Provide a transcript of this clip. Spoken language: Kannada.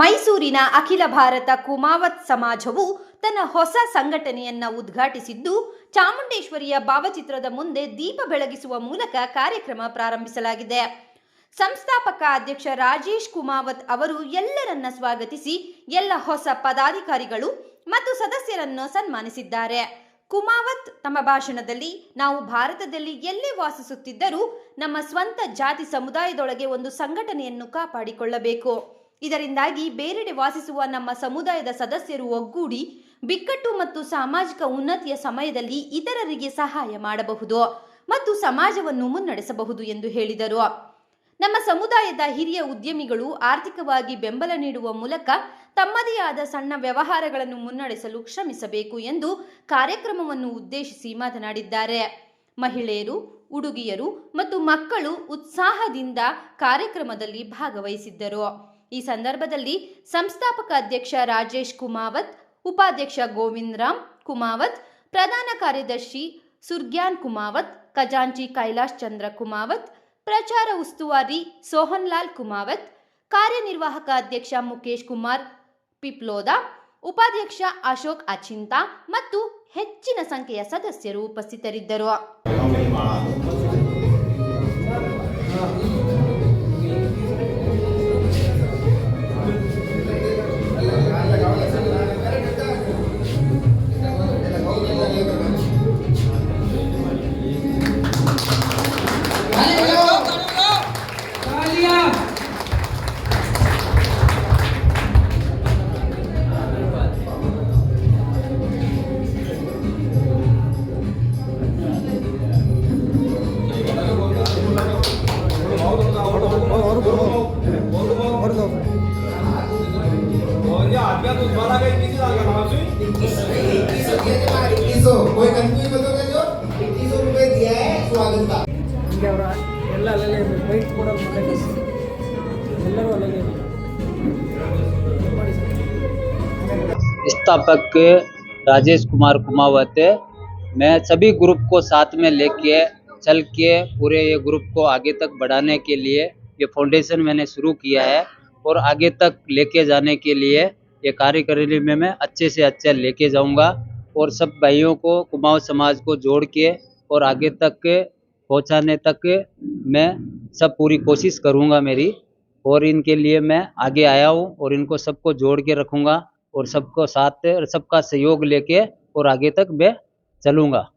ಮೈಸೂರಿನ ಅಖಿಲ ಭಾರತ ಕುಮಾವತ್ ಸಮಾಜವು ತನ್ನ ಹೊಸ ಸಂಘಟನೆಯನ್ನ ಉದ್ಘಾಟಿಸಿದ್ದು, ಚಾಮುಂಡೇಶ್ವರಿಯ ಭಾವಚಿತ್ರದ ಮುಂದೆ ದೀಪ ಬೆಳಗಿಸುವ ಮೂಲಕ ಕಾರ್ಯಕ್ರಮ ಪ್ರಾರಂಭಿಸಲಾಗಿದೆ. ಸಂಸ್ಥಾಪಕ ಅಧ್ಯಕ್ಷ ರಾಜೇಶ್ ಕುಮಾವತ್ ಅವರು ಎಲ್ಲರನ್ನ ಸ್ವಾಗತಿಸಿ ಎಲ್ಲ ಹೊಸ ಪದಾಧಿಕಾರಿಗಳು ಮತ್ತು ಸದಸ್ಯರನ್ನು ಸನ್ಮಾನಿಸಿದ್ದಾರೆ. ಕುಮಾವತ್ ತಮ್ಮ ಭಾಷಣದಲ್ಲಿ, ನಾವು ಭಾರತದಲ್ಲಿ ಎಲ್ಲಿ ವಾಸಿಸುತ್ತಿದ್ದರೂ ನಮ್ಮ ಸ್ವಂತ ಜಾತಿ ಸಮುದಾಯದೊಳಗೆ ಒಂದು ಸಂಘಟನೆಯನ್ನು ಕಾಪಾಡಿಕೊಳ್ಳಬೇಕು. ಇದರಿಂದಾಗಿ ಬೇರೆಡೆ ವಾಸಿಸುವ ನಮ್ಮ ಸಮುದಾಯದ ಸದಸ್ಯರು ಒಗ್ಗೂಡಿ ಬಿಕ್ಕಟ್ಟು ಮತ್ತು ಸಾಮಾಜಿಕ ಉನ್ನತಿಯ ಸಮಯದಲ್ಲಿ ಇತರರಿಗೆ ಸಹಾಯ ಮಾಡಬಹುದು ಮತ್ತು ಸಮಾಜವನ್ನು ಮುನ್ನಡೆಸಬಹುದು ಎಂದು ಹೇಳಿದರು. ನಮ್ಮ ಸಮುದಾಯದ ಹಿರಿಯ ಉದ್ಯಮಿಗಳು ಆರ್ಥಿಕವಾಗಿ ಬೆಂಬಲ ನೀಡುವ ಮೂಲಕ ತಮ್ಮದೇ ಆದ ಸಣ್ಣ ವ್ಯವಹಾರಗಳನ್ನು ಮುನ್ನಡೆಸಲು ಶ್ರಮಿಸಬೇಕು ಎಂದು ಕಾರ್ಯಕ್ರಮವನ್ನು ಉದ್ದೇಶಿಸಿ ಮಾತನಾಡಿದ್ದಾರೆ. ಮಹಿಳೆಯರು ಹುಡುಗಿಯರು ಮತ್ತು ಮಕ್ಕಳು ಉತ್ಸಾಹದಿಂದ ಕಾರ್ಯಕ್ರಮದಲ್ಲಿ ಭಾಗವಹಿಸಿದ್ದರು. ಈ ಸಂದರ್ಭದಲ್ಲಿ ಸಂಸ್ಥಾಪಕ ಅಧ್ಯಕ್ಷ ರಾಜೇಶ್ ಕುಮಾವತ್, ಉಪಾಧ್ಯಕ್ಷ ಗೋವಿಂದ್ ರಾಮ್ ಕುಮಾವತ್, ಪ್ರಧಾನ ಕಾರ್ಯದರ್ಶಿ ಸುರ್ಗ್ಯಾನ್ ಕುಮಾವತ್, ಖಜಾಂಚಿ ಕೈಲಾಶ್ ಚಂದ್ರ ಕುಮಾವತ್, ಪ್ರಚಾರ ಉಸ್ತುವಾರಿ ಸೋಹನ್ ಲಾಲ್ ಕುಮಾವತ್, ಕಾರ್ಯನಿರ್ವಾಹಕ ಅಧ್ಯಕ್ಷ ಮುಖೇಶ್ ಕುಮಾರ್ ಪಿಪ್ಲೋದ, ಉಪಾಧ್ಯಕ್ಷ ಅಶೋಕ್ ಅಚಿಂತಾ ಮತ್ತು ಹೆಚ್ಚಿನ ಸಂಖ್ಯೆಯ ಸದಸ್ಯರು ಉಪಸ್ಥಿತರಿದ್ದರು. इक्कीसो कोई कंफ्यूज मत होगा जो इक्कीसो रुपए दिया है स्वागत का ಹಂಗೆ ಅವರ ಎಲ್ಲ ಅಲ್ಲಲ್ಲೇ ಇರಬೇಕು ಬೈಕ್ ಕೂಡ ಅಲ್ಲಲ್ಲೇ ಇರ್ಬೇಕು. ಎಲ್ಲರೂ ಅಲ್ಲಲ್ಲೇ ಇರಬೇಕು. ಮಾಡಿ ಸರ್. स्थापक राजेश कुमार कुमावत मैं सभी ग्रुप को साथ में लेके चल के पूरे ये ग्रुप को आगे तक बढ़ाने के लिए ये फाउंडेशन मैंने शुरू किया है और आगे तक लेके जाने के लिए ये कार्यकारिणी में मैं अच्छे से अच्छा लेके जाऊंगा और सब भाइयों को, कुमाऊं समाज को जोड़ के और आगे तक पहुँचाने तक मैं सब पूरी कोशिश करूँगा मेरी। और इनके लिए मैं आगे आया हूँ और इनको सबको जोड़ के रखूँगा और सबको साथ और सबका सहयोग लेके और आगे तक मैं चलूँगा।